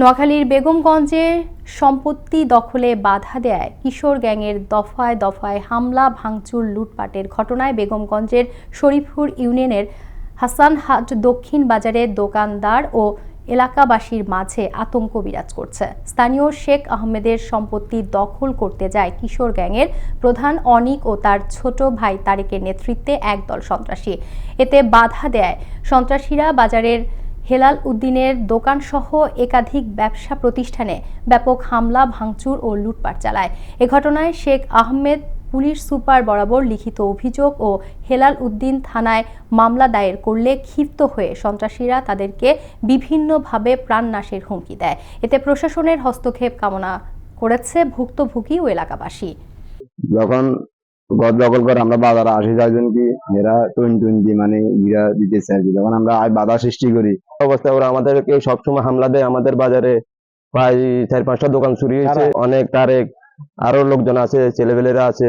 নোয়াখালীর বেগমগঞ্জে সম্পত্তি দখলে বাধা দেয় কিশোর গ্যাংয়ের দফায় দফায় হামলা, ভাঙচুর, লুটপাটের ঘটনায় বেগমগঞ্জের শরীফপুর ইউনিয়নের হাসানহাট দক্ষিণ বাজারের দোকানদার ও এলাকাবাসীর মাঝে আতঙ্ক বিরাজ করছে। স্থানীয় শেখ আহমেদের সম্পত্তি দখল করতে যায় কিশোর গ্যাংয়ের প্রধান অনিক ও তার ছোট ভাই তারেকের নেতৃত্বে একদল সন্ত্রাসী। এতে বাধা দেয় সন্ত্রাসীরা বাজারের হেলাল উদ্দিনের দোকানসহ একাধিক ব্যবসা প্রতিষ্ঠানে ব্যাপক হামলা, ভাঙচুর ও লুটপাট চালায়। এ ঘটনায় শেখ আহমেদ পুলিশ সুপার বরাবর লিখিত অভিযোগ ও হেলাল উদ্দিন থানায় মামলা দায়ের করলে ক্ষিপ্ত হয়ে সন্ত্রাসীরা তাদেরকে বিভিন্নভাবে প্রাণনাশের হুমকি দেয়। এতে প্রশাসনের হস্তক্ষেপ কামনা করেছে ভুক্তভোগী ও এলাকাবাসী। যখন ঘর দখল করে আমরা বাজারে আসি যাইজন কি এরা টোয়েন টোয়েন্টি মানে ইরা দিতেছে আর কি। যখন আমরা বাধা সৃষ্টি করি অবস্থায় ওরা আমাদেরকে সবসময় হামলা দেয়। আমাদের বাজারে প্রায় চার পাঁচটা দোকান চুরি হয়েছে। অনেক তারেক আরও লোকজন আছে ছেলেপেলেরা আছে।